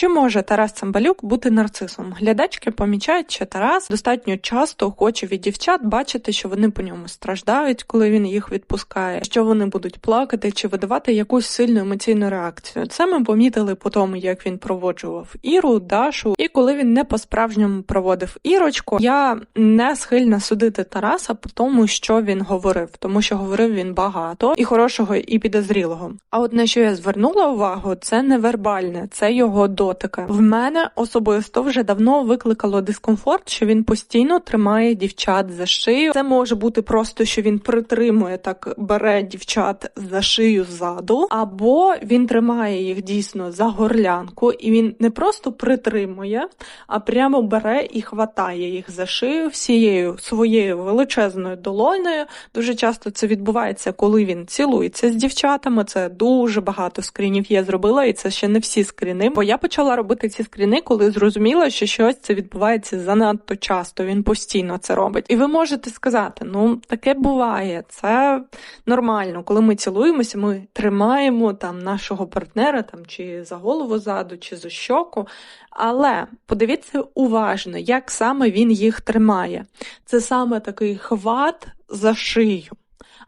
Чи може Тарас Цимбалюк бути нарцисом? Глядачки помічають, що Тарас достатньо часто хоче від дівчат бачити, що вони по ньому страждають, коли він їх відпускає, що вони будуть плакати чи видавати якусь сильну емоційну реакцію. Це ми помітили по тому, як він проводжував Іру, Дашу, і коли він не по-справжньому проводив Ірочку, я не схильна судити Тараса по тому, що він говорив, тому що говорив він багато і хорошого, і підозрілого. А от на що я звернула увагу, це невербальне, це його дотики. В мене особисто вже давно викликало дискомфорт, що він постійно тримає дівчат за шию. Це може бути просто, що він притримує так, бере дівчат за шию ззаду, або він тримає їх дійсно за горлянку, і він не просто притримує, а прямо бере і хватає їх за шию всією своєю величезною долоною. Дуже часто це відбувається, коли він цілується з дівчатами. Це дуже багато скрінів я зробила, і це ще не всі скріни. Бо я почала робити ці скріни, коли зрозуміла, що щось це відбувається занадто часто. Він постійно це робить. І ви можете сказати: ну таке буває, це нормально. Коли ми цілуємося, ми тримаємо там нашого партнера, там чи за голову ззаду, чи за щоку. Але подивіться уважно, як саме він їх тримає. Це саме такий хват за шию.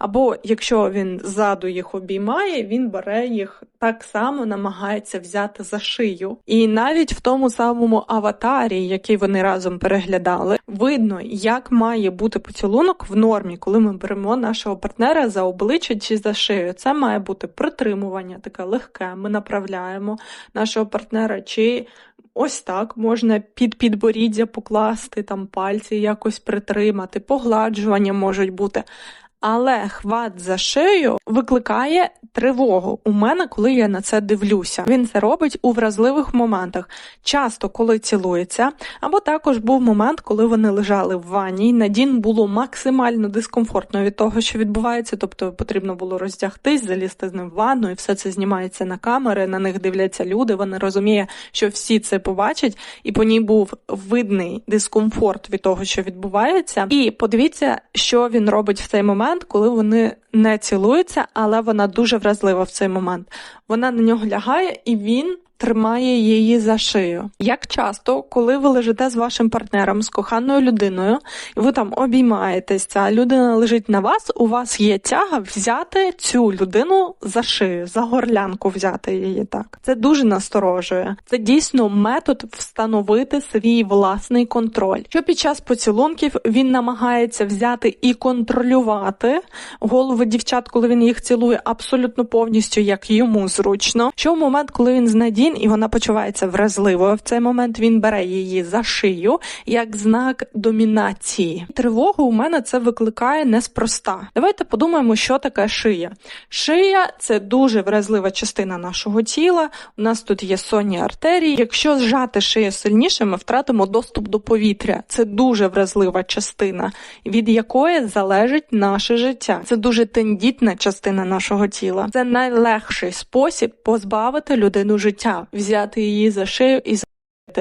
Або якщо він ззаду їх обіймає, він бере їх так само, намагається взяти за шию. І навіть в тому самому аватарі, який вони разом переглядали, видно, як має бути поцілунок в нормі, коли ми беремо нашого партнера за обличчя чи за шию. Це має бути притримування, таке легке. Ми направляємо нашого партнера чи. Ось так можна під підборіддя покласти там пальці, якось притримати, погладжування можуть бути. Але хват за шию викликає тривогу у мене, коли я на це дивлюся. Він це робить у вразливих моментах, часто коли цілується, або також був момент, коли вони лежали в ванні. Надін було максимально дискомфортно від того, що відбувається, тобто потрібно було роздягтись, залізти з ним в ванну, і все це знімається на камери. На них дивляться люди. Вони розуміють, що всі це побачать, і по ній був видний дискомфорт від того, що відбувається. І подивіться, що він робить в цей момент момент, коли вони не цілуються, але вона дуже вразлива в цей момент. Вона на нього лягає і він тримає її за шию. Як часто, коли ви лежите з вашим партнером, з коханою людиною, і ви там обіймаєтесь, ця людина лежить на вас, у вас є тяга взяти цю людину за шию, за горлянку взяти її так. Це дуже насторожує. Це дійсно метод встановити свій власний контроль. Що під час поцілунків він намагається взяти і контролювати голови дівчат, коли він їх цілує абсолютно повністю, як йому зручно. Що в момент, коли він знайдє він і вона почувається вразливою. В цей момент він бере її за шию як знак домінації. Тривогу у мене це викликає неспроста. Давайте подумаємо, що таке шия. Шия це дуже вразлива частина нашого тіла. У нас тут є сонні артерії. Якщо зжати шию сильніше, ми втратимо доступ до повітря. Це дуже вразлива частина, від якої залежить наше життя. Це дуже тендітна частина нашого тіла. Це найлегший спосіб позбавити людину життя взяти її за шию і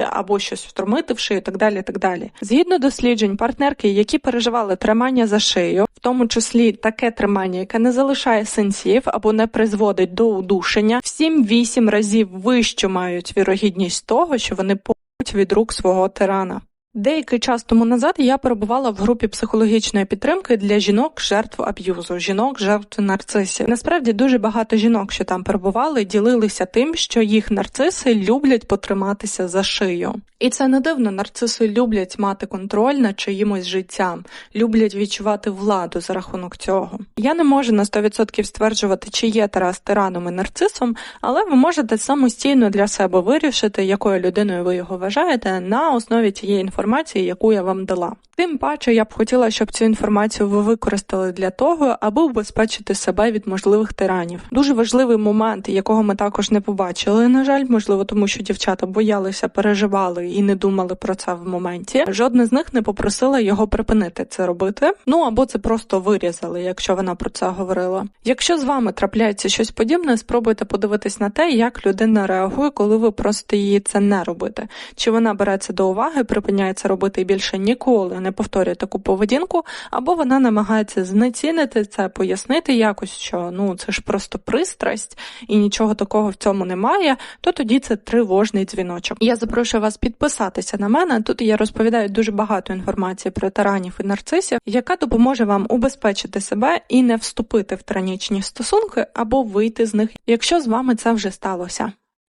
або щось втромити в шию, так далі. так далі. Згідно досліджень, партнерки, які переживали тримання за шию, в тому числі таке тримання, яке не залишає сенсів або не призводить до удушення, в 7-8 разів вищу мають вірогідність того, що вони помруть від рук свого тирана. Деякий час тому назад я перебувала в групі психологічної підтримки для жінок жертв аб'юзу, жінок жертв нарцисів. Насправді дуже багато жінок, що там перебували, ділилися тим, що їх нарциси люблять потриматися за шию. І це не дивно, нарциси люблять мати контроль над чиїмось життям, люблять відчувати владу за рахунок цього. Я не можу на 100% стверджувати, чи є Тарас тираном і нарцисом, але ви можете самостійно для себе вирішити, якою людиною ви його вважаєте, на основі цієї інформації, яку я вам дала. Тим паче я б хотіла, щоб цю інформацію ви використали для того, аби убезпечити себе від можливих тиранів. Дуже важливий момент, якого ми також не побачили. На жаль, можливо, тому що дівчата боялися, переживали і не думали про це в моменті. Жодна з них не попросила його припинити це робити. Ну або це просто вирізали, якщо вона про це говорила. Якщо з вами трапляється щось подібне, спробуйте подивитись на те, як людина реагує, коли ви просите її це не робити. Чи вона бере це до уваги, припиняє припиняє це робити більше ніколи не повторює таку поведінку, або вона намагається знецінити це, пояснити якось, що ну це ж просто пристрасть і нічого такого в цьому немає, то тоді це тривожний дзвіночок. Я запрошую вас підписатися на мене. Тут я розповідаю дуже багато інформації про таранів і нарцисів, яка допоможе вам убезпечити себе і не вступити в тиранічні стосунки або вийти з них, якщо з вами це вже сталося.